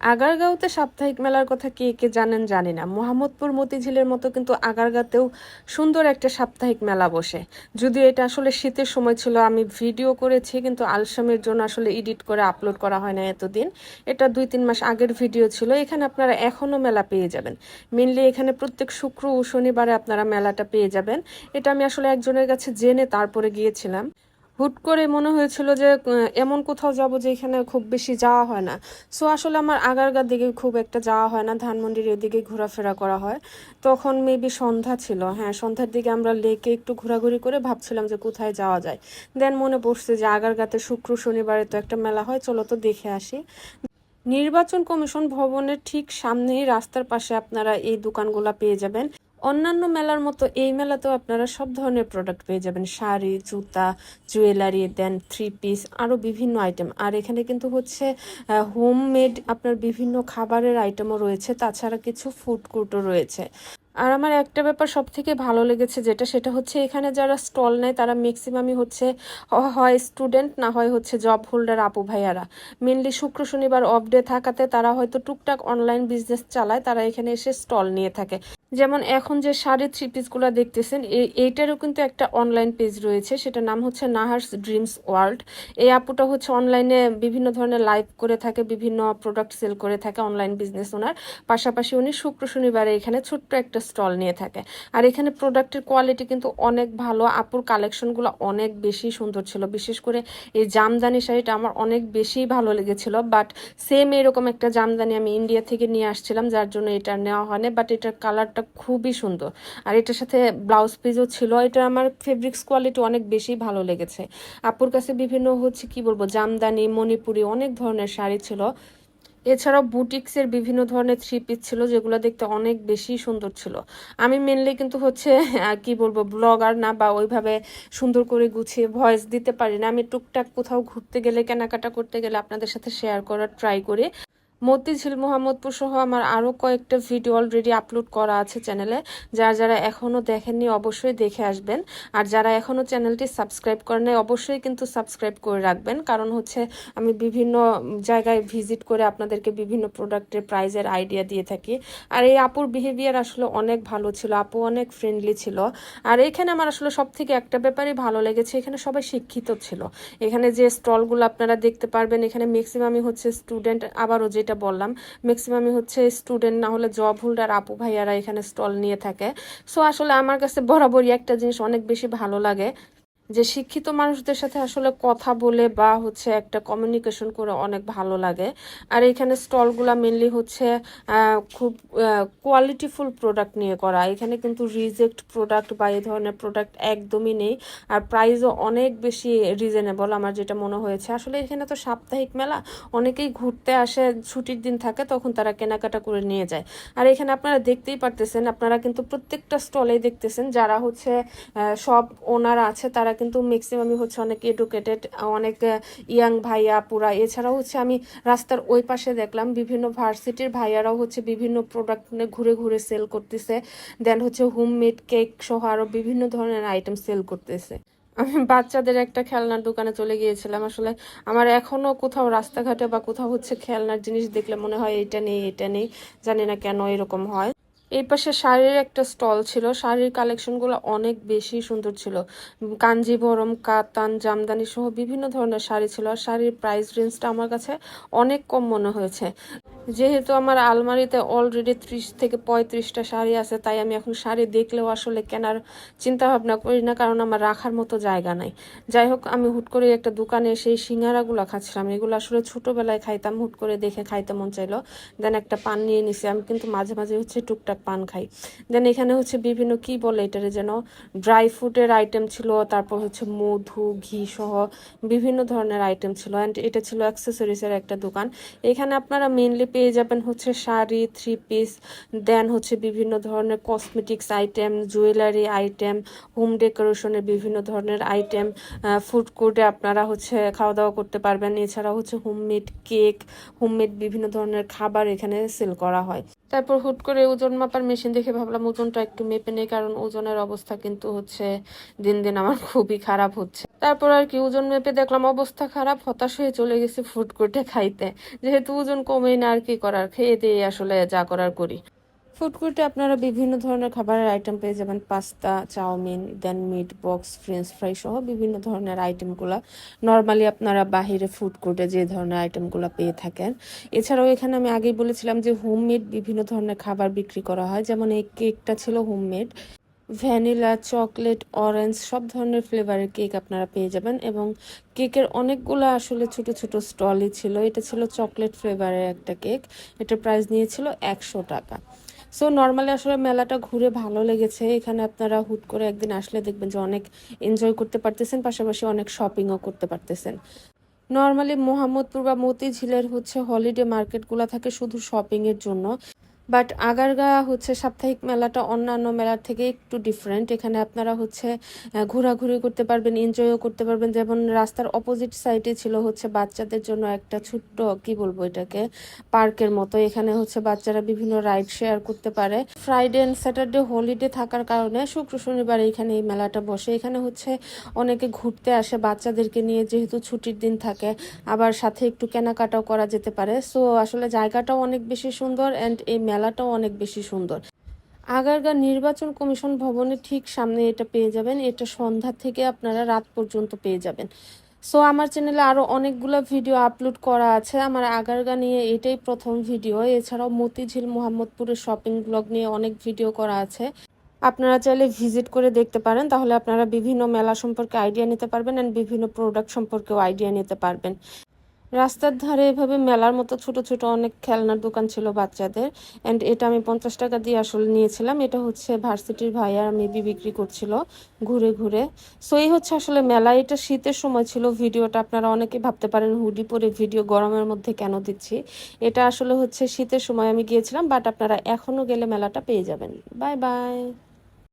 আগারগাঁওতে সাপ্তাহিক মেলার কথা কে কে জানেন জানি না। মোহাম্মদপুর মতিঝিলের মতো কিন্তু আগারগাঁতেও সুন্দর একটা সাপ্তাহিক মেলা বসে। যদিও এটা আসলে শীতের সময় ছিল, আমি ভিডিও করেছি কিন্তু আলসামের জন্য আসলে এডিট করে আপলোড করা হয় না এতদিন। এটা দুই তিন মাস আগের ভিডিও ছিল, এখানে আপনারা এখনও মেলা পেয়ে যাবেন। মেনলি এখানে প্রত্যেক শুক্র ও শনিবারে আপনারা মেলাটা পেয়ে যাবেন। এটা আমি আসলে একজনের কাছে জেনে তারপরে গিয়েছিলাম। হুট করে মনে হয়েছিল যে এমন কোথাও যাব যে এখানে খুব বেশি যাওয়া হয় না। সো আসলে আমার আগারগার দিকে খুব একটা যাওয়া হয় না। ধানমন্ডির এদিকে ঘোরাফেরা করা হয়। তখন মেবি সন্ধ্যা ছিল। হ্যাঁ সন্ধ্যার দিকে আমরা লেকে একটু ঘোরাঘুরি করে ভাবছিলাম যে, কোথায় যাওয়া যায়। দেন মনে পড়ছে যে, আগারগাতে শুক্র, শনিবারে তো একটা মেলা হয়। চলো তো দেখে আসি। নির্বাচন কমিশন ভবনের ঠিক সামনেই রাস্তার পাশে আপনারা এই দোকানগুলা পেয়ে যাবেন। অন্যান্য মেলার মতো এই মেলাতেও আপনারা সব ধরনের প্রোডাক্ট পেয়ে যাবেন। শাড়ি, জুতা জুয়েলারি দেন থ্রি পিস আরও বিভিন্ন আইটেম আর এখানে কিন্তু হচ্ছে হোমমেড আপনার বিভিন্ন খাবারের আইটেমও রয়েছে। তাছাড়া কিছু ফুড কোর্টও রয়েছে। আর আমার একটা ব্যাপার সব থেকে ভালো লেগেছে যেটা, সেটা হচ্ছে এখানে যারা স্টল নেয়, তারা ম্যাক্সিমামই হচ্ছে হয় স্টুডেন্ট না হয় হচ্ছে জব হোল্ডার আপু ভাইয়ারা। মেনলি শুক্র, শনিবার অফ ডে থাকাতে তারা হয়তো টুকটাক অনলাইন বিজনেস চালায়, তারা এখানে এসে স্টল নিয়ে থাকে। যেমন এখন যে শাড়ি থ্রি পিসগুলো দেখতেছেন এই- এইটারও কিন্তু একটা অনলাইন পেজ রয়েছে, সেটার নাম হচ্ছে নাহার্স ড্রিমস ওয়ার্ল্ড। এই আপুটা হচ্ছে অনলাইনে বিভিন্ন ধরনের লাইভ করে থাকে, বিভিন্ন প্রোডাক্ট সেল করে থাকে অনলাইন বিজনেস ওনার পাশাপাশি উনি শুক্র শনিবারে এখানে ছোট্ট একটা স্টল নিয়ে থাকে। আর এখানে প্রোডাক্টের কোয়ালিটি কিন্তু অনেক ভালো, আপুর কালেকশনগুলো অনেক বেশি সুন্দর ছিল। বিশেষ করে এই জামদানি শাড়িটা আমার অনেক বেশি ভালো লেগেছিল বাট সেম এরকম একটা জামদানি আমি ইন্ডিয়া থেকে নিয়ে আসছিলাম, যার জন্য এটা নেওয়া হয়নি বাট এটার কালারটা খুবই সুন্দর। আর এটার সাথে ব্লাউজ পিসও ছিল। এটা আমার ফেব্রিক্স কোয়ালিটি অনেক বেশি ভালো লেগেছে। আপুর কাছে বিভিন্ন হচ্ছে কি বলব, জামদানি, মণিপুরি অনেক ধরনের শাড়ি ছিল। এছাড়াও বুটিক্সের বিভিন্ন ধরনের থ্রি পিস ছিল, যেগুলো দেখতে অনেক বেশি সুন্দর ছিল। আমি মেনলি কিন্তু হচ্ছে কি বলব ব্লগার না বা ওইভাবে সুন্দর করে গুছিয়ে ভয়েস দিতে পারি না। আমি টুকটাক কোথাও ঘুরতে গেলে, কেনাকাটা করতে গেলে আপনাদের সাথে শেয়ার করার ট্রাই করি। মতিঝিল মোহাম্মদপুর সহ আমার আরও কয়েকটা ভিডিও অলরেডি আপলোড করা আছে চ্যানেলে যারা যারা এখনও দেখেননি, অবশ্যই দেখে আসবেন। আর যারা এখনও চ্যানেলটি সাবস্ক্রাইব করেন অবশ্যই কিন্তু সাবস্ক্রাইব করে রাখবেন। কারণ হচ্ছে আমি বিভিন্ন জায়গায় ভিজিট করে আপনাদেরকে বিভিন্ন প্রোডাক্টের প্রাইজের আইডিয়া দিয়ে থাকি। আর এই আপুর বিহেভিয়ার আসলে অনেক ভালো ছিল, আপু অনেক ফ্রেন্ডলি ছিল। আর এখানে আমার আসলে সব থেকে একটা ব্যাপারই ভালো লেগেছে, এখানে সবাই শিক্ষিত ছিল। এখানে যে স্টলগুলো আপনারা দেখতে পারবেন, এখানে ম্যাক্সিমামই হচ্ছে স্টুডেন্ট আবারও যেটা বললাম ম্যাক্সিমামই হচ্ছে স্টুডেন্ট না হলে জব হোল্ডার আপু ভাইয়ারা এখানে স্টল নিয়ে থাকে। সো আসলে আমার কাছে বরাবরই একটা জিনিস অনেক বেশি ভালো লাগে। যে শিক্ষিত মানুষদের সাথে আসলে কথা বলে বা হচ্ছে একটা কমিউনিকেশন করে অনেক ভালো লাগে। আর এখানে স্টলগুলা মেনলি হচ্ছে খুব কোয়ালিটিফুল প্রোডাক্ট নিয়ে করা। এখানে কিন্তু রিজেক্ট প্রোডাক্ট বা এই ধরনের প্রোডাক্ট একদমই নেই। আর প্রাইসও অনেক বেশি রিজনেবল আমার যেটা মনে হয়েছে। আসলে এখানে তো সাপ্তাহিক মেলা, অনেকেই ঘুরতে আসে, ছুটির দিন থাকে, তখন তারা কেনাকাটা করে নিয়ে যায়। আর এখানে আপনারা দেখতেই পারতেছেন, আপনারা কিন্তু প্রত্যেকটা স্টলেই দেখতেছেন, যারা হচ্ছে সব ওনার আছে, তারা কিন্তু ম্যাক্সিমামই হচ্ছে অনেক এডুকেটেড অনেক ইয়াং ভাইয়া পুরা এছাড়াও হচ্ছে আমি রাস্তার ওই পাশে দেখলাম বিভিন্ন ভার্সিটির ভাইয়ারাও হচ্ছে বিভিন্ন প্রোডাক্ট ঘুরে ঘুরে সেল করতেছে। দেন হচ্ছে হোমমেড কেক সহ আরও বিভিন্ন ধরনের আইটেম সেল করতেছে। আমি বাচ্চাদের একটা খেলনার দোকানে চলে গিয়েছিলাম। আসলে আমার এখনও কোথাও রাস্তাঘাটে বা কোথাও হচ্ছে খেলনার জিনিস দেখলে মনে হয় এটা নেই এটা নেই। জানি না কেন এরকম হয়। এই পাশে শাড়ির একটা স্টল ছিল। শাড়ির কালেকশনগুলো অনেক বেশি সুন্দর ছিল। কাঞ্জিভরম কাতান, জামদানি সহ বিভিন্ন ধরনের শাড়ি ছিল। আর শাড়ির প্রাইস রেঞ্জটা আমার কাছে অনেক কম মনে হয়েছে। যেহেতু আমার আলমারিতে অলরেডি ত্রিশ থেকে পঁয়ত্রিশটা শাড়ি আছে, তাই আমি এখন শাড়ি দেখলেও আসলে কেনার চিন্তা ভাবনা করি না, কারণ আমার রাখার মতো জায়গা নাই। যাই হোক, আমি হুট করে একটা দোকানে সেই সিঙ্গারাগুলো খাচ্ছিলাম। এগুলো আসলে ছোটবেলায় খাইতাম, হুট করে দেখে খাইতে মন চাইলো। দেন একটা পান নিয়ে নিছি, আমি কিন্তু মাঝে মাঝে হচ্ছে টুকটাক পান খাই। দেন এখানে হচ্ছে বিভিন্ন, কি বলে এটারে যেন ড্রাই ফ্রুটের আইটেম ছিল, তারপর হচ্ছে মধু, ঘি সহ বিভিন্ন ধরনের আইটেম ছিল। অ্যান্ড এটা ছিল অ্যাক্সেসরিজের একটা দোকান। এখানে আপনারা মেনলি পেয়ে যাবেন হচ্ছে শাড়ি থ্রি পিস দেন হচ্ছে বিভিন্ন ধরনের cosmetics item jewellery item home ডেকোরেশনের বিভিন্ন ধরনের আইটেম ফুড কোর্টে আপনারা হচ্ছে খাওয়া দাওয়া করতে পারবেন। এছাড়া হচ্ছে হোমমেড কেক হোমমেড বিভিন্ন ধরনের খাবার এখানে সেল করা হয়। তারপর হুট করে ওজন মাপার মেশিন দেখে ভাবলাম ওজনটা একটু মেপে নেই, কারণ ওজনের অবস্থা কিন্তু হচ্ছে দিন দিন আমার খুবই খারাপ হচ্ছে। তারপর আর কি ওজন মেপে দেখলাম অবস্থা খারাপ, হতাশ হয়ে চলে গেছে ফুড কোর্টে খাইতে। যেহেতু ওজন কমেই না আর কি করার, খেয়ে দিয়ে আসলে যা করার করি। ফুড কোর্টে আপনারা বিভিন্ন ধরনের খাবারের আইটেম পেয়ে যাবেন। Pasta, chow mein then meat box french fry সহ বিভিন্ন ধরনের আইটেমগুলো নর্মালি আপনারা বাহিরে ফুড কোর্টে যে ধরনের আইটেমগুলো পেয়ে থাকেন। এছাড়াও এখানে আমি আগেই বলেছিলাম যে হোমমেড বিভিন্ন ধরনের খাবার বিক্রি করা হয়। যেমন এই কেকটা ছিল হোমমেড ভ্যানিলা চকলেট অরেঞ্জ সব ধরনের ফ্লেভারের কেক আপনারা পেয়ে যাবেন এবং কেকের অনেকগুলো আসলে ছোট ছোট স্টলই ছিল। এটা ছিল চকলেট ফ্লেভারের একটা কেক এটার প্রাইস নিয়েছিল একশো টাকা। সো নর্মালি আসলে মেলাটা ঘুরে ভালো লেগেছে। এখানে আপনারা হুট করে একদিন আসলে দেখবেন যে অনেক এনজয় করতে পারতেছেন, পাশাপাশি অনেক শপিংও করতে পারতেছেন। নর্মালি মোহাম্মদপুর বা মতিঝিলের হচ্ছে হলিডে মার্কেটগুলো থাকে শুধু শপিংয়ের জন্য। বাট আগারগা হচ্ছে সাপ্তাহিক মেলাটা অন্যান্য মেলার থেকে একটু ডিফারেন্ট এখানে আপনারা হচ্ছে ঘোরাঘুরি করতে পারবেন এনজয়ও করতে পারবেন। যেমন রাস্তার অপোজিট সাইডে ছিল হচ্ছে বাচ্চাদের জন্য একটা ছোট্ট, কি বলব এটাকে, পার্কের মতো। এখানে হচ্ছে বাচ্চারা বিভিন্ন রাইড শেয়ার করতে পারে। ফ্রাইডে অ্যান্ড স্যাটারডে হলিডে থাকার কারণে শুক্র, শনিবার এখানে এই মেলাটা বসে। এখানে হচ্ছে অনেকে ঘুরতে আসে, বাচ্চাদেরকে নিয়ে যেহেতু ছুটির দিন থাকে, আবার সাথে একটু কেনাকাটাও করা যেতে পারে। সো আসলে জায়গাটাও অনেক বেশি সুন্দর অ্যান্ড এই মেলাটাও অনেক বেশি সুন্দর। আগারগা নির্বাচন কমিশন ভবনের ঠিক সামনে এটা পেয়ে যাবেন। এটা সন্ধ্যা থেকে আপনারা রাত পর্যন্ত পেয়ে যাবেন। সো, আমার চ্যানেলে আরও অনেকগুলো ভিডিও আপলোড করা আছে। আমার আগারগা নিয়ে এটাই প্রথম ভিডিও। এছাড়াও মতিঝিল মোহাম্মদপুরের শপিং ব্লগ নিয়ে অনেক ভিডিও করা আছে। আপনারা চাইলে ভিজিট করে দেখতে পারেন। তাহলে আপনারা বিভিন্ন মেলা সম্পর্কে আইডিয়া নিতে পারবেন অ্যান্ড বিভিন্ন প্রোডাক্ট সম্পর্কেও আইডিয়া নিতে পারবেন। রাস্তার ধারে এভাবে মেলার মতো ছোট ছোট অনেক খেলনার দোকান ছিল বাচ্চাদের। অ্যান্ড এটা আমি পঞ্চাশ টাকা দিয়ে আসলে নিয়েছিলাম। এটা হচ্ছে ভার্সিটির ভাই আর মেবি বিক্রি করছিল ঘুরে ঘুরে। সো এই হচ্ছে আসলে মেলা। এটা শীতের সময় ছিল। ভিডিওটা আপনারা অনেকে ভাবতে পারেন, হুডি পরে ভিডিও গরমের মধ্যে কেন দিচ্ছি? এটা আসলে হচ্ছে শীতের সময় আমি গিয়েছিলাম বাট আপনারা এখনও গেলে মেলাটা পেয়ে যাবেন। Bye bye